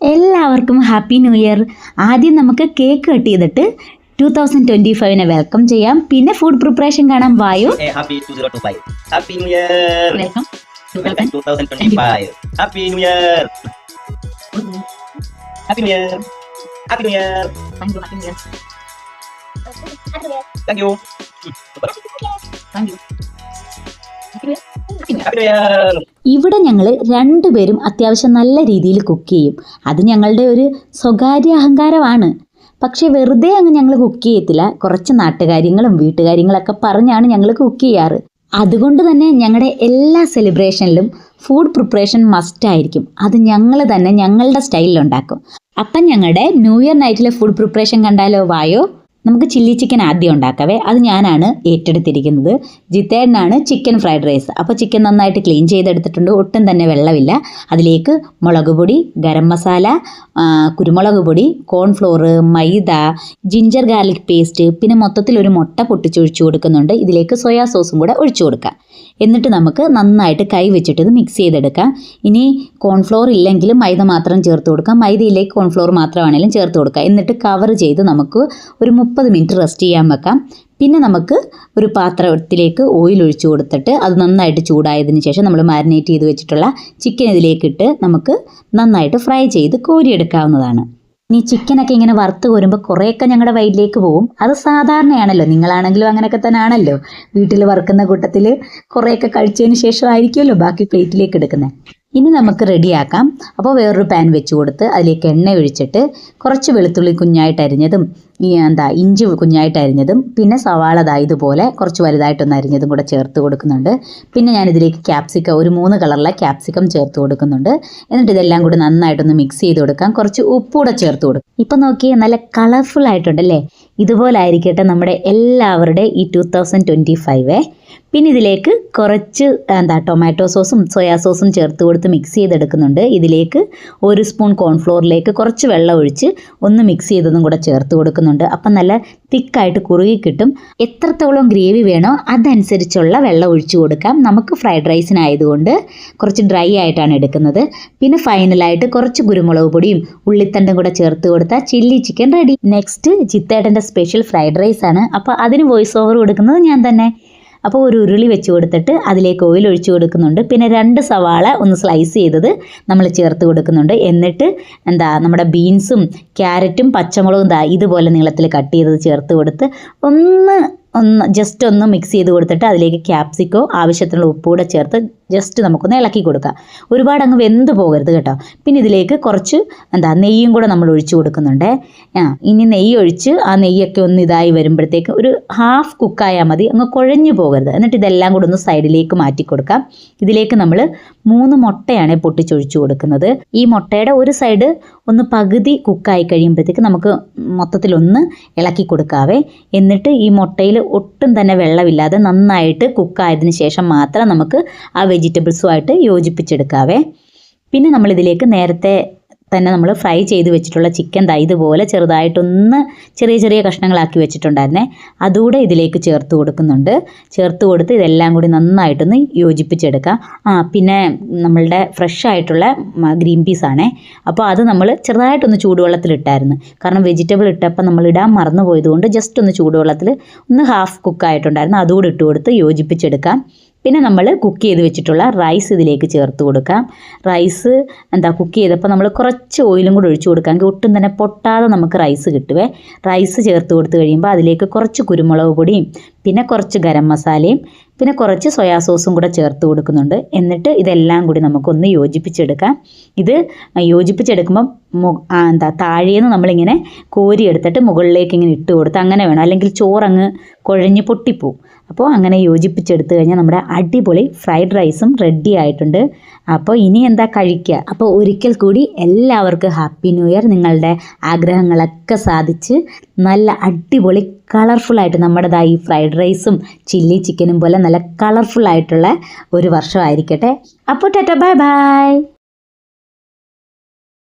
എല്ലാവർക്കും happy new year. ആദ്യം നമുക്ക് കേക്ക് കട്ട് ചെയ്തിട്ട് ടു തൗസൻഡ് ട്വന്റി ഫൈവിനെ വെൽക്കം ചെയ്യാം. പിന്നെ ഫുഡ് പ്രിപ്പറേഷൻ കാണാൻ വായു. happy 2025. Happy New Year. Welcome Welcome. 2025. Happy New ഇവിടെ ഞങ്ങൾ രണ്ടുപേരും അത്യാവശ്യം നല്ല രീതിയിൽ കുക്ക് ചെയ്യും. അത് ഞങ്ങളുടെ ഒരു സ്വകാര്യ അഹങ്കാരമാണ്. പക്ഷെ വെറുതെ അങ്ങ് ഞങ്ങൾ കുക്ക് ചെയ്യത്തില്ല. കുറച്ച് നാട്ടുകാര്യങ്ങളും വീട്ടുകാര്യങ്ങളൊക്കെ പറഞ്ഞാണ് ഞങ്ങൾ കുക്ക് ചെയ്യാറ്. അതുകൊണ്ട് തന്നെ ഞങ്ങളുടെ എല്ലാ സെലിബ്രേഷനിലും ഫുഡ് പ്രിപ്പറേഷൻ മസ്റ്റ് ആയിരിക്കും. അത് ഞങ്ങൾ തന്നെ ഞങ്ങളുടെ സ്റ്റൈലിൽ ഉണ്ടാക്കും. അപ്പം ഞങ്ങളുടെ ന്യൂ ഇയർ നൈറ്റിലെ ഫുഡ് പ്രിപ്പറേഷൻ കണ്ടാലോ വായോ? നമുക്ക് ചില്ലി ചിക്കൻ ആദ്യം ഉണ്ടാക്കാവേ. അത് ഞാനാണ് ഏറ്റെടുത്തിരിക്കുന്നത്. ജിത്തേടനാണ് ചിക്കൻ ഫ്രൈഡ് റൈസ് അപ്പോൾ ചിക്കൻ നന്നായിട്ട് ക്ലീൻ ചെയ്തെടുത്തിട്ടുണ്ട്. ഒട്ടും തന്നെ വെള്ളമില്ല. അതിലേക്ക് മുളക് പൊടി ഗരം മസാല കുരുമുളക് പൊടി cornflour maida ginger garlic paste പിന്നെ മൊത്തത്തിൽ ഒരു മുട്ട പൊട്ടിച്ചൊഴിച്ചു കൊടുക്കുന്നുണ്ട്. ഇതിലേക്ക് സോയാ സോസും കൂടെ ഒഴിച്ചു കൊടുക്കാം. എന്നിട്ട് നമുക്ക് നന്നായിട്ട് കൈ വെച്ചിട്ട് ഇത് മിക്സ് ചെയ്തെടുക്കാം. ഇനി കോൺഫ്ലോർ ഇല്ലെങ്കിലും മൈദ മാത്രം ചേർത്ത് കൊടുക്കാം. മൈദയിലേക്ക് കോൺഫ്ലോർ മാത്രമാണെങ്കിലും ചേർത്ത് കൊടുക്കാം. എന്നിട്ട് കവർ ചെയ്ത് നമുക്ക് ഒരു മുപ്പത് മിനിറ്റ് റെസ്റ്റ് ചെയ്യാൻ വെക്കാം. പിന്നെ നമുക്ക് ഒരു പാത്രത്തിലേക്ക് ഓയിൽ ഒഴിച്ചു കൊടുത്തിട്ട് അത് നന്നായിട്ട് ചൂടായതിന് ശേഷം നമ്മൾ മാരിനേറ്റ് ചെയ്ത് വെച്ചിട്ടുള്ള ചിക്കൻ ഇതിലേക്കിട്ട് നമുക്ക് നന്നായിട്ട് ഫ്രൈ ചെയ്ത് കോരിയെടുക്കാവുന്നതാണ്. ഇനി ചിക്കനൊക്കെ ഇങ്ങനെ വറുത്ത് കോരുമ്പോൾ കുറേയൊക്കെ ഞങ്ങളുടെ വയറ്റിലേക്ക് പോകും. അത് സാധാരണയാണല്ലോ. നിങ്ങളാണെങ്കിലും അങ്ങനെയൊക്കെ തന്നെ ആണല്ലോ വീട്ടിൽ വറുക്കുന്ന കൂട്ടത്തിൽ കുറേയൊക്കെ കഴിച്ചതിന് ശേഷം ആയിരിക്കുമല്ലോ ബാക്കി പ്ലേറ്റിലേക്ക് എടുക്കുന്നത് ഇനി നമുക്ക് റെഡിയാക്കാം. അപ്പോൾ വേറൊരു പാൻ വെച്ച് കൊടുത്ത് അതിലേക്ക് എണ്ണ ഒഴിച്ചിട്ട് കുറച്ച് വെളുത്തുള്ളി കുഞ്ഞായിട്ട് അരിഞ്ഞതും എന്താ ഇഞ്ചി കുഞ്ഞായിട്ട് അരിഞ്ഞതും പിന്നെ സവാള ദാ ഇതുപോലെ കുറച്ച് വലുതായിട്ടൊന്ന് അരിഞ്ഞതും കൂടെ ചേർത്ത് കൊടുക്കുന്നുണ്ട്. പിന്നെ ഞാൻ ഇതിലേക്ക് ക്യാപ്സിക്കം ഒരു മൂന്ന് കളറിലെ ക്യാപ്സിക്കം ചേർത്ത് കൊടുക്കുന്നുണ്ട്. എന്നിട്ട് ഇതെല്ലാം കൂടി നന്നായിട്ടൊന്ന് മിക്സ് ചെയ്ത് കൊടുക്കാം. കുറച്ച് ഉപ്പൂടെ ചേർത്ത് കൊടുക്കും. ഇപ്പം നോക്കിയേ നല്ല കളർഫുൾ ആയിട്ടുണ്ടല്ലേ? ഇതുപോലെ ആയിരിക്കട്ടെ നമ്മുടെ എല്ലാവരുടെ ഈ ടു തൗസൻഡ് ട്വന്റി ഫൈവേ പിന്നെ ഇതിലേക്ക് കുറച്ച് എന്താ ടൊമാറ്റോ സോസും സോയാ സോസും ചേർത്ത് കൊടുത്ത് മിക്സ് ചെയ്തെടുക്കുന്നുണ്ട്. ഇതിലേക്ക് ഒരു സ്പൂൺ കോൺഫ്ലോറിലേക്ക് കുറച്ച് വെള്ളം ഒഴിച്ച് ഒന്ന് മിക്സ് ചെയ്തതും കൂടെ ചേർത്ത് കൊടുക്കുന്നുണ്ട്. അപ്പം നല്ല തിക്കായിട്ട് കുറുകി കിട്ടും. എത്രത്തോളം ഗ്രേവി വേണോ അതനുസരിച്ചുള്ള വെള്ളം ഒഴിച്ചു കൊടുക്കാം. നമുക്ക് ഫ്രൈഡ് റൈസിനായതുകൊണ്ട് കുറച്ച് ഡ്രൈ ആയിട്ടാണ് എടുക്കുന്നത്. പിന്നെ ഫൈനലായിട്ട് കുറച്ച് കുരുമുളക് പൊടിയും ഉള്ളിത്തണ്ടും കൂടെ ചേർത്ത് കൊടുത്താൽ ചില്ലി ചിക്കൻ റെഡി. നെക്സ്റ്റ് ചിത്തേട്ടന്റെ സ്പെഷ്യൽ ഫ്രൈഡ് റൈസാണ്. അപ്പോൾ അതിന് വോയിസ് ഓവർ കൊടുക്കുന്നത് ഞാൻ തന്നെ. അപ്പോൾ ഒരു ഉരുളി വെച്ച് കൊടുത്തിട്ട് അതിലേക്ക് ഓയിൽ ഒഴിച്ച് കൊടുക്കുന്നുണ്ട്. പിന്നെ രണ്ട് സവാള ഒന്ന് സ്ലൈസ് ചെയ്തത് നമ്മൾ ചേർത്ത് കൊടുക്കുന്നുണ്ട്. എന്നിട്ട് എന്താ നമ്മുടെ ബീൻസും ക്യാരറ്റും പച്ചമുളകും ദാ ഇതുപോലെ നീളത്തിൽ കട്ട് ചെയ്തത് ചേർത്ത് കൊടുത്ത് ഒന്ന് ഒന്ന് ജസ്റ്റ് ഒന്ന് മിക്സ് ചെയ്ത് കൊടുത്തിട്ട് അതിലേക്ക് ക്യാപ്സിക്കോ ആവശ്യത്തിനുള്ള ഉപ്പുകൂടെ ചേർത്ത് ജസ്റ്റ് നമുക്കൊന്ന് ഇളക്കി കൊടുക്കാം. ഒരുപാട് അങ്ങ് വെന്ത് പോകരുത് കേട്ടോ. പിന്നെ ഇതിലേക്ക് കുറച്ച് എന്താ നെയ്യും കൂടെ നമ്മൾ ഒഴിച്ചു കൊടുക്കുന്നുണ്ട്. ആ ഇനി നെയ്യ് ഒഴിച്ച് ആ നെയ്യൊക്കെ ഒന്ന് ഇതായി വരുമ്പോഴത്തേക്ക് ഒരു ഹാഫ് കുക്കായാൽ മതി. അങ്ങ് കുഴഞ്ഞു പോകരുത്. എന്നിട്ട് ഇതെല്ലാം കൂടെ ഒന്ന് സൈഡിലേക്ക് മാറ്റി കൊടുക്കാം. ഇതിലേക്ക് നമ്മൾ മൂന്ന് മുട്ടയാണ് പൊട്ടിച്ചൊഴിച്ചു കൊടുക്കുന്നത്. ഈ മുട്ടയുടെ ഒരു സൈഡ് ഒന്ന് പകുതി കുക്കായി കഴിയുമ്പോഴത്തേക്ക് നമുക്ക് മൊത്തത്തിലൊന്ന് ഇളക്കി കൊടുക്കാവേ. എന്നിട്ട് ഈ മുട്ടയിൽ ഒട്ടും തന്നെ വെള്ളമില്ലാതെ നന്നായിട്ട് കുക്കായതിന് ശേഷം മാത്രം നമുക്ക് ആ വെജിറ്റബിൾസുമായിട്ട് യോജിപ്പിച്ചെടുക്കാവേ. പിന്നെ നമ്മളിതിലേക്ക് നേരത്തെ തന്നെ നമ്മൾ ഫ്രൈ ചെയ്ത് വെച്ചിട്ടുള്ള ചിക്കൻ ദാ ഇതുപോലെ ചെറുതായിട്ടൊന്ന് ചെറിയ ചെറിയ കഷ്ണങ്ങളാക്കി വെച്ചിട്ടുണ്ടായിരുന്നേ. അതുകൂടെ ഇതിലേക്ക് ചേർത്ത് കൊടുക്കുന്നുണ്ട്. ചേർത്ത് കൊടുത്ത് ഇതെല്ലാം കൂടി നന്നായിട്ടൊന്ന് യോജിപ്പിച്ചെടുക്കാം. ആ പിന്നെ നമ്മളുടെ ഫ്രഷ് ആയിട്ടുള്ള ഗ്രീൻ പീസ് ആണേ അപ്പോൾ അത് നമ്മൾ ചെറുതായിട്ടൊന്ന് ചൂടുവെള്ളത്തിലിട്ടായിരുന്നു. കാരണം വെജിറ്റബിൾ ഇട്ടപ്പോൾ നമ്മൾ ഇടാൻ മറന്നു പോയതുകൊണ്ട് ജസ്റ്റ് ഒന്ന് ചൂടുവെള്ളത്തിൽ ഒന്ന് ഹാഫ് കുക്കായിട്ടുണ്ടായിരുന്നു. അതുകൂടി ഇട്ട് കൊടുത്ത് യോജിപ്പിച്ചെടുക്കാം. പിന്നെ നമ്മൾ കുക്ക് ചെയ്ത് വെച്ചിട്ടുള്ള റൈസ് ഇതിലേക്ക് ചേർത്ത് കൊടുക്കാം. റൈസ് എന്താ കുക്ക് ചെയ്തപ്പോൾ നമ്മൾ കുറച്ച് ഓയിലും കൂടി ഒഴിച്ചു കൊടുക്കാമെങ്കിൽ ഒട്ടും തന്നെ പൊട്ടാതെ നമുക്ക് റൈസ് കിട്ടുവേ. റൈസ് ചേർത്ത് കൊടുത്ത് കഴിയുമ്പോൾ അതിലേക്ക് കുറച്ച് കുരുമുളക് പൊടിയും പിന്നെ കുറച്ച് ഗരം മസാലയും പിന്നെ കുറച്ച് സോയാ സോസും കൂടെ ചേർത്ത് കൊടുക്കുന്നുണ്ട്. എന്നിട്ട് ഇതെല്ലാം കൂടി നമുക്കൊന്ന് യോജിപ്പിച്ചെടുക്കാം. ഇത് യോജിപ്പിച്ചെടുക്കുമ്പോൾ എന്താ താഴേന്ന് നമ്മളിങ്ങനെ കോരിയെടുത്തിട്ട് മുകളിലേക്ക് ഇങ്ങനെ ഇട്ട് കൊടുത്ത് അങ്ങനെ വേണം. അല്ലെങ്കിൽ ചോറങ്ങ് കുഴഞ്ഞ് പൊട്ടിപ്പോവും. അപ്പോൾ അങ്ങനെ യോജിപ്പിച്ചെടുത്തു കഴിഞ്ഞാൽ നമ്മുടെ അടിപൊളി ഫ്രൈഡ് റൈസും റെഡി ആയിട്ടുണ്ട്. അപ്പോൾ ഇനി എന്താ കഴിക്കുക? അപ്പോൾ ഒരിക്കൽ കൂടി എല്ലാവർക്കും ഹാപ്പി ന്യൂ ഇയർ. നിങ്ങളുടെ ആഗ്രഹങ്ങളൊക്കെ സാധിച്ച് നല്ല അടിപൊളി കളർഫുള്ളായിട്ട് ഈ ഫ്രൈഡ് റൈസും ചില്ലി ചിക്കനും പോലെ നല്ല കളർഫുള്ളായിട്ടുള്ള ഒരു വർഷമായിരിക്കട്ടെ അപ്പോൾ ടാറ്റ ബൈ ബൈ.